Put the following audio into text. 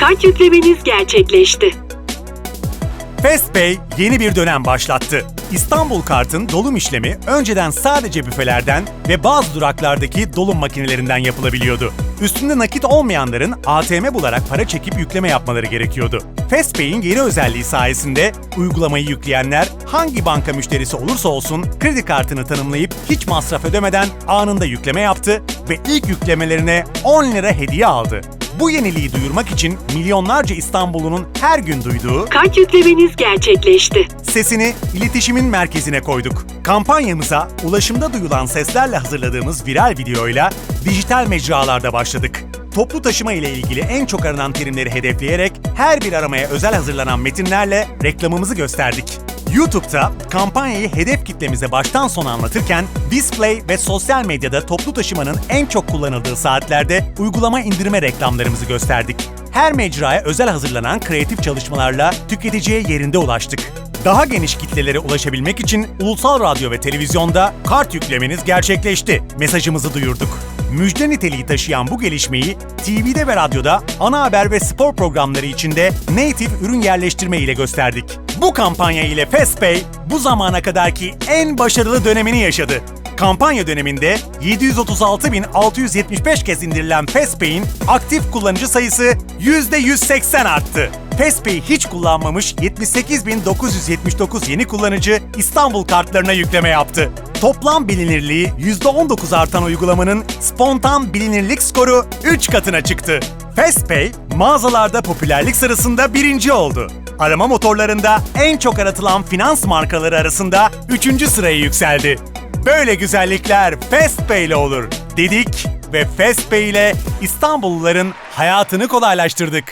Kart yüklemeniz gerçekleşti. FastPay yeni bir dönem başlattı. İstanbul Kart'ın dolum işlemi önceden sadece büfelerden ve bazı duraklardaki dolum makinelerinden yapılabiliyordu. Üstünde nakit olmayanların ATM bularak para çekip yükleme yapmaları gerekiyordu. FastPay'in yeni özelliği sayesinde uygulamayı yükleyenler hangi banka müşterisi olursa olsun kredi kartını tanımlayıp hiç masraf ödemeden anında yükleme yaptı ve ilk yüklemelerine 10 lira hediye aldı. Bu yeniliği duyurmak için milyonlarca İstanbullunun her gün duyduğu Kart yüklemeniz gerçekleşti. sesini iletişimin merkezine koyduk. Kampanyamıza ulaşımda duyulan seslerle hazırladığımız viral videoyla dijital mecralarda başladık. Toplu taşıma ile ilgili en çok aranan terimleri hedefleyerek her bir aramaya özel hazırlanan metinlerle reklamımızı gösterdik. YouTube'da kampanyayı hedef kitlemize baştan sona anlatırken display ve sosyal medyada toplu taşımanın en çok kullanıldığı saatlerde uygulama indirme reklamlarımızı gösterdik. Her mecraya özel hazırlanan kreatif çalışmalarla tüketiciye yerinde ulaştık. Daha geniş kitlelere ulaşabilmek için ulusal radyo ve televizyonda kart yüklemeniz gerçekleşti. Mesajımızı duyurduk. Müjde niteliği taşıyan bu gelişmeyi TV'de ve radyoda ana haber ve spor programları içinde native ürün yerleştirme ile gösterdik. Bu kampanya ile FastPay bu zamana kadarki en başarılı dönemini yaşadı. Kampanya döneminde 736.675 kez indirilen FastPay'in aktif kullanıcı sayısı %180 arttı. FastPay'i hiç kullanmamış 78.979 yeni kullanıcı İstanbul kartlarına yükleme yaptı. Toplam bilinirliği %19 artan uygulamanın spontan bilinirlik skoru 3 katına çıktı. FastPay mağazalarda popülerlik sırasında birinci oldu. Arama motorlarında en çok aratılan finans markaları arasında 3. sıraya yükseldi. Böyle güzellikler FastPay ile olur dedik ve FastPay ile İstanbulluların hayatını kolaylaştırdık.